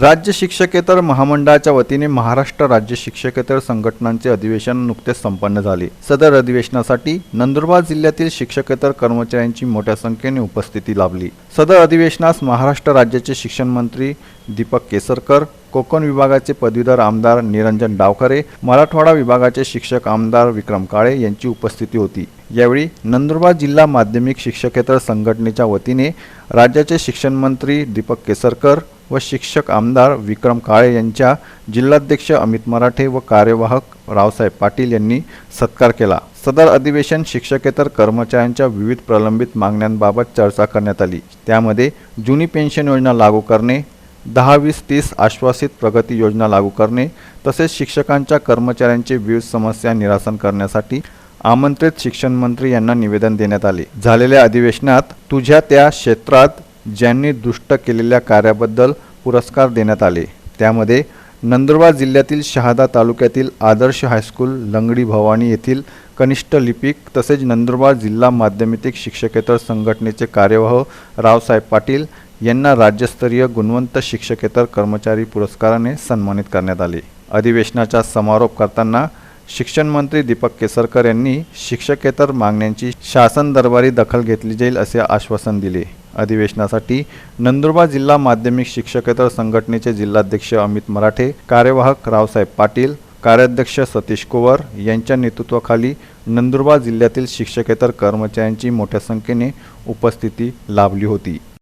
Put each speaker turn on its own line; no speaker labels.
राज्य शिक्षकेतर महामंडळाच्या वतीने महाराष्ट्र राज्य शिक्षकेतर संघटनांचे अधिवेशन नुकतेच संपन्न झाले. सदर अधिवेशनासाठी नंदुरबार जिल्ह्यातील शिक्षकेतर कर्मचाऱ्यांची मोठ्या संख्येने उपस्थिती लाभली. सदर अधिवेशनास महाराष्ट्र राज्याचे शिक्षण मंत्री दीपक केसरकर कोकण विभागाचे पदवीधर आमदार निरंजन डावखरे मराठवाडा विभागाचे शिक्षक आमदार विक्रम काळे यांची उपस्थिती होती. यावेळी नंदुरबार जिल्हा माध्यमिक शिक्षकेतर संघटनेच्या वतीने राज्याचे शिक्षण मंत्री दीपक केसरकर व शिक्षक आमदार विक्रम काळे यांच्या जिल्हाध्यक्ष अमित मराठे व कार्यवाहक रावसाहेब पाटील यांनी सत्कार केला. सदर अधिवेशन शिक्षकेतर कर्मचाऱ्यांच्या विविध प्रलंबित मागण्यांबाबत चर्चा करण्यात आली. त्यामध्ये जुनी पेन्शन योजना लागू करणे दहा वीस तीस आश्वासित प्रगती योजना लागू करणे तसेच शिक्षकांच्या कर्मचाऱ्यांचे विविध समस्या निरासन करण्यासाठी आमंत्रित शिक्षण मंत्री यांना निवेदन देण्यात आले. झालेल्या अधिवेशनात तुझ्या त्या क्षेत्रात ज्यांनी दुष्ट केलेल्या कार्याबद्दल पुरस्कार देण्यात आले. त्यामध्ये नंदुरबार जिल्ह्यातील शहादा तालुक्यातील आदर्श हायस्कूल लंगडी भवानी येथील कनिष्ठ लिपिक तसेच नंदुरबार जिल्हा माध्यमिक शिक्षकेतर संघटनेचे कार्यवाह रावसाहेब पाटील यांना राज्यस्तरीय गुणवंत शिक्षकेतर कर्मचारी पुरस्काराने सन्मानित करण्यात आले. अधिवेशनाचा समारोप करताना शिक्षण मंत्री दीपक केसरकर यांनी शिक्षकेतर मागण्यांची शासन दरबारी दखल घेतली जाईल असे आश्वासन दिले. अधिवेशनासाठी नंदुरबार जिल्हा माध्यमिक शिक्षकेतर संघटनेचे जिल्हाध्यक्ष अमित मराठे कार्यवाहक रावसाहेब पाटील कार्याध्यक्ष सतीश कुवर यांच्या नेतृत्वाखाली नंदुरबार जिल्ह्यातील शिक्षकेतर कर्मचाऱ्यांची मोठ्या संख्येने उपस्थिती लाभली होती.